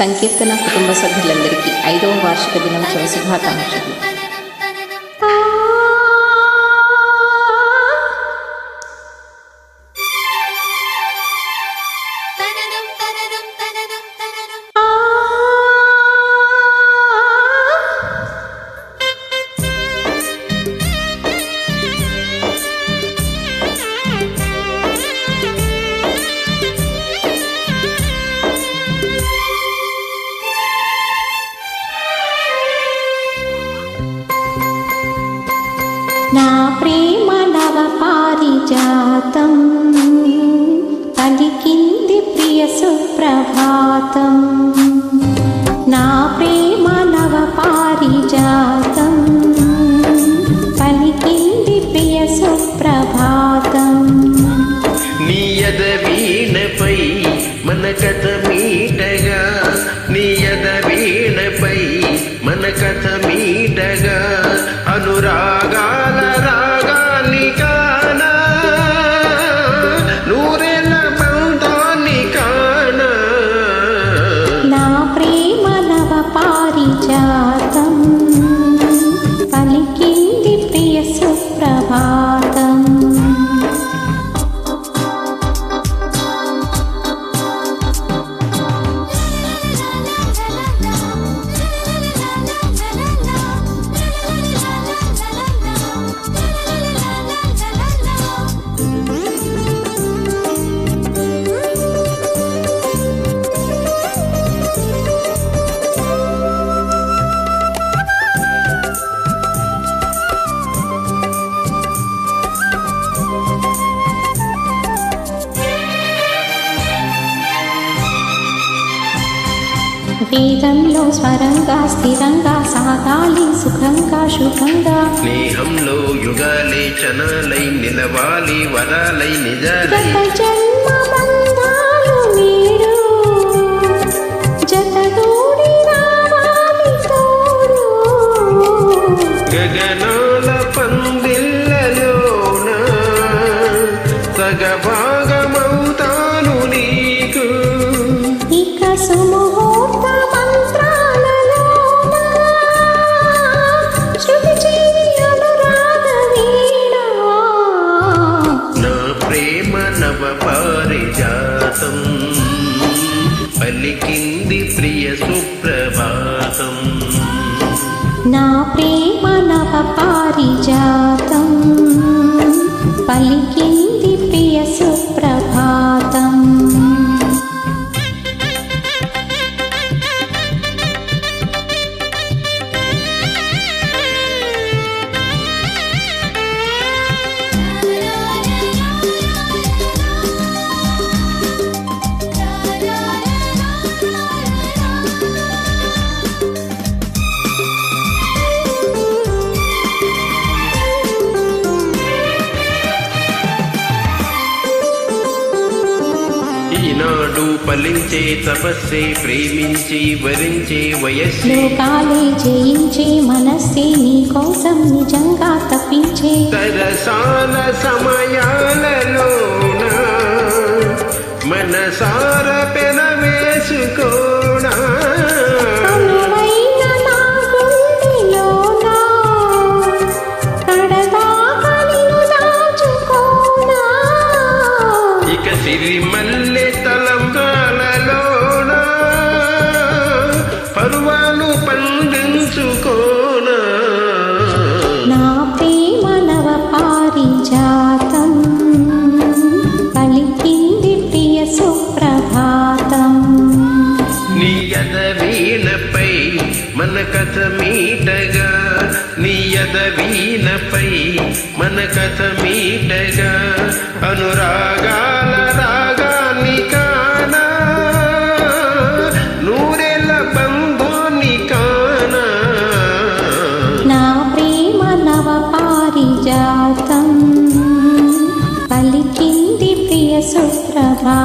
సంకీర్తన కుటుంబ సభ్యులందరికీ ఐదవ వార్షిక దినోత్సవ శుభాకాంక్షలు. నా ప్రేమ నవ పారిజాతం పలికింది ప్రియ సుప్రభాతం. నా ప్రేమ పారిజాతం వేదంలో స్వరంగా స్థిరంగా సాగాలి సుఖంగా శుభంగా. స్నేహంలో యుగాలే చనాలై నిలవాలి వరాలై నిజాలై. గగనాల పందిళ్ళలోన సగభాగమవుతాను పారిజాతం పలికింది ప్రియ సుప్రభాతం. నా ప్రేమ నవ ఈనాడు ఫలించే తపస్సే ప్రేమించి వరించే వయస్సే. లోకాలే జయించే మనస్సే నీ కోసం నిజంగా తప్పించే. సరసాల సమయాలలోన మనసార పరువాలు పండించుకోనా? నా ప్రేమ నవ పారిజాతం పలికింది సుప్రభాతం. నీయద వీణపై మన కథ మీటగా నీయద వీణపై మన కథ మీటగా అనురాగాల పారిజాతం పలికింది ప్రియ సుప్రభా